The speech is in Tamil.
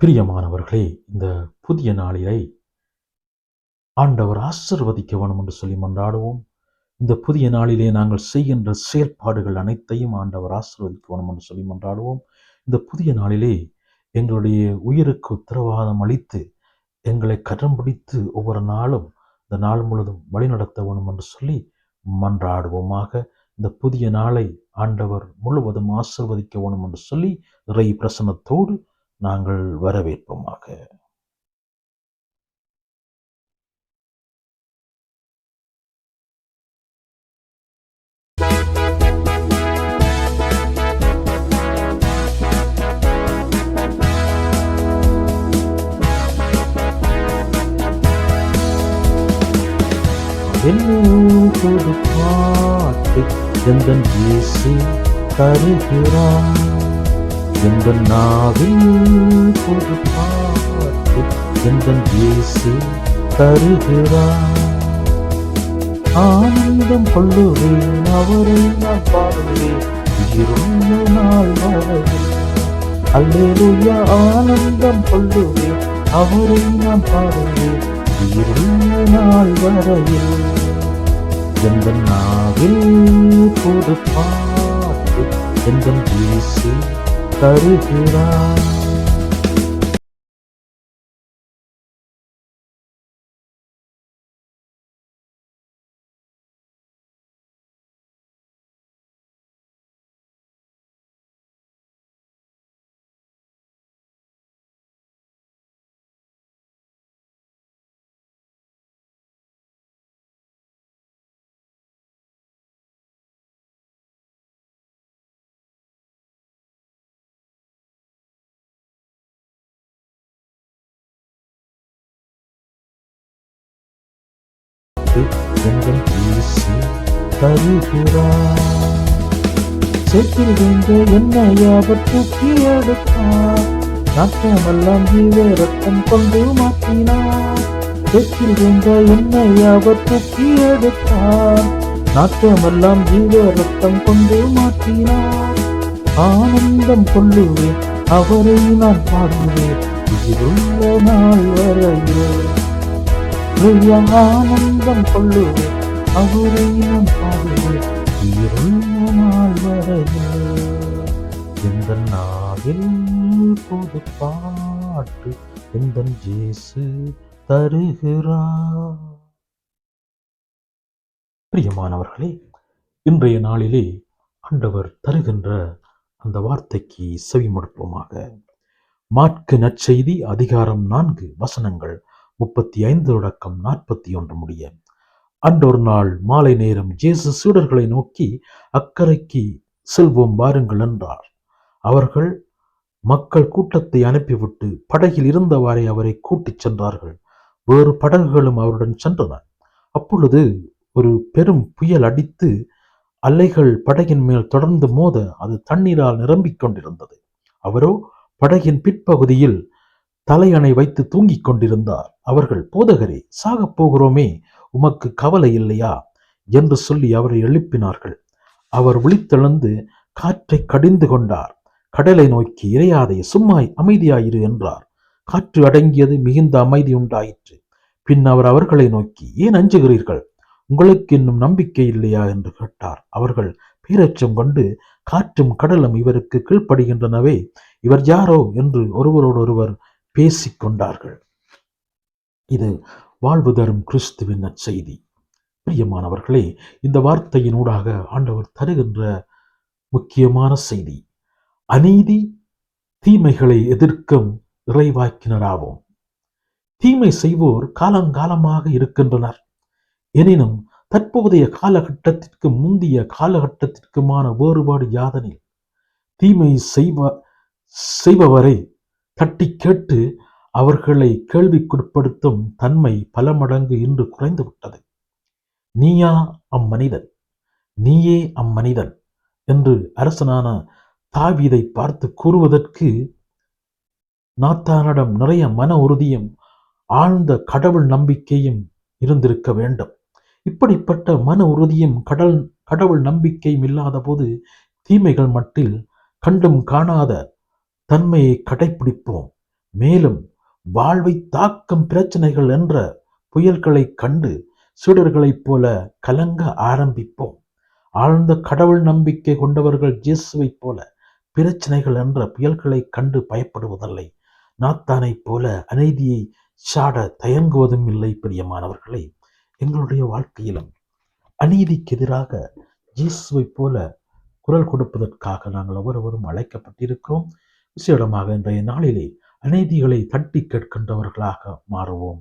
பிரியமானவர்களே இந்த புதிய நாளிலை ஆண்டவர் ஆசிர்வதிக்க வேணும் என்று சொல்லி மன்றாடுவோம். இந்த புதிய நாளிலே நாங்கள் செய்கின்ற செயல்பாடுகள் அனைத்தையும் ஆண்டவர் ஆசிர்வதிக்க வேணும் என்று சொல்லி மன்றாடுவோம். இந்த புதிய நாளிலே எங்களுடைய உயிருக்கு உத்தரவாதம் அளித்து எங்களை கரம் பிடித்து ஒவ்வொரு நாளும் இந்த நாள் முழுதும் வழிநடத்த வேணும் என்று சொல்லி மன்றாடுவோமாக. இந்த புதிய நாளை ஆண்டவர் முழுவதும் ஆசிர்வதிக்க வேணும் என்று சொல்லி இறை பிரசனத்தோடு நாங்கள் வரவேற்போமாக. புது பாட்டு எந்தன் இயேசு தருகிறான்? எந்த நாவில் புது பாட்டு இயேசு தருகிறார்? ஆனந்தம் கொள்ளுவேன் அவரை நான் பாடுவேன். உயிருள்ள நாள் வரையில் அல்லேலுயா ஆனந்தம் கொள்ளுவேன் அவரை நான் பாடுவேன். உயிருள்ள நாள் வரையில் எந்த நாவில் பொறுப்பாட்டு எந்த இயேசு தருகிறார் தருகிறான் எங்கள் வீசி தருகிறார். சேற்றில் வேந்த என்னை அவர் தூக்கி எடுத்தார் நாட்டமெல்லாம் ஜீவ ரத்தம் கொண்டு மாற்றினார். சேற்றில் வேந்த என்னை அவர் தூக்கி எடுத்தார் நாட்டமெல்லாம் ஜீவ ரத்தம் கொண்டு மாற்றினார். ஆனந்தம் கொள்ளுவேன் அவரை நான் பாடுவேன். உயிருள்ள நாள் வரையே. பிரிய ஆனந்தம் கொள்ளுவேன் அவரை எந்த நாவில் புது பாட்டு எந்த ஜேசு தருகிறார்? பிரியமானவர்களே இன்றைய நாளிலே ஆண்டவர் தருகின்ற அந்த வார்த்தைக்கு செவிமடுப்போமாக. மாற்கு நற்செய்தி அதிகாரம் நான்கு வசனங்கள் முப்பத்தி ஐந்து தொடக்கம் நாற்பத்தி ஒன்று முடிய. அன்றொரு நாள் மாலை நேரம் ஜேசு சீடர்களை நோக்கி அக்கறைக்கு செல்வோம் வாருங்கள் என்றார். அவர்கள் மக்கள் கூட்டத்தை அனுப்பிவிட்டு படகில் இருந்தவாறே அவரை கூட்டிச் சென்றார்கள். வேறு படகுகளும் அவருடன் சென்றன. அப்பொழுது ஒரு பெரும் புயல் அடித்து அலைகள் படகின் மேல் தொடர்ந்து மோத அது தண்ணீரால் நிரம்பிக் கொண்டிருந்தது. அவரோ படகின் பிற்பகுதியில் தலையணை வைத்து தூங்கிக் கொண்டிருந்தார். அவர்கள் போதகரே சாகப் போகிறோமே உமக்கு கவலை இல்லையா? என்று சொல்லி அவரை எழுப்பினார்கள். அவர் விழித்தெழுந்து காற்றை கடிந்து கொண்டார். கடலை நோக்கி இறையாதே சும்மாய் அமைதியாயிரு என்றார். காற்று அடங்கியது மிகுந்த அமைதி உண்டாயிற்று. பின் அவர் அவர்களை நோக்கி ஏன் அஞ்சுகிறீர்கள்? உங்களுக்கு இன்னும் நம்பிக்கை இல்லையா? என்று கேட்டார். அவர்கள் பேரச்சம் கொண்டு காற்றும் கடலும் இவருக்கு கீழ்ப்படுகின்றனவே இவர் யாரோ? என்று ஒருவரோடொருவர் பேசிக் கொண்டார்கள் இது வாழ்வு தரும் கிறிஸ்துவின் நற்செய்தி. பிரியமானவர்களே இந்த வார்த்தையினூடாக ஆண்டவர் தருகின்ற முக்கியமான செய்தி அநீதி தீமைகளை எதிர்க்கும் இறைவாக்கினராவோம். தீமை செய்வோர் காலங்காலமாக இருக்கின்றனர். எனினும் தற்போதைய காலகட்டத்திற்கு முந்தைய காலகட்டத்திற்குமான வேறுபாடு யாதனில் தீமை செய்வ செய்பவரை தட்டி கேட்டு அவர்களை கேள்விக்குட்படுத்தும் தன்மை பல மடங்கு இன்று குறைந்துவிட்டது. நீயா அம்மனிதன் நீயே அம்மனிதன் என்று அரசனான தாவீதை பார்த்து கூறுவதற்கு நாத்தானிடம் நிறைய மன உறுதியும் ஆழ்ந்த கடவுள் நம்பிக்கையும் இருந்திருக்க வேண்டும். இப்படிப்பட்ட மன உறுதியும் கடல் கடவுள் நம்பிக்கையும் இல்லாத போது தீமைகள் மட்டில் கண்டும் காணாத தன்மையை கடைப்பிடிப்போம். மேலும் வாழ்வை தாக்கும் பிரச்சனைகள் என்ற புயல்களை கண்டு சீடர்களைப் போல கலங்க ஆரம்பிப்போம். ஆழ்ந்த கடவுள் நம்பிக்கை கொண்டவர்கள் இயேசுவைப் போல பிரச்சனைகள் என்ற புயல்களை கண்டு பயப்படுவதில்லை. நாத்தானைப் போல அநீதியை சாட தயங்குவதும் இல்லை பிரியமானவர்களை. எங்களுடைய வாழ்க்கையிலும் அநீதிக்கு எதிராக இயேசுவைப் போல குரல் கொடுப்பதற்காக நாங்கள் ஒவ்வொருவரும் அழைக்கப்பட்டிருக்கிறோம். விசேடமாக இன்றைய நாளிலே அநீதிகளை தட்டி கேட்கின்றவர்களாக மாறுவோம்.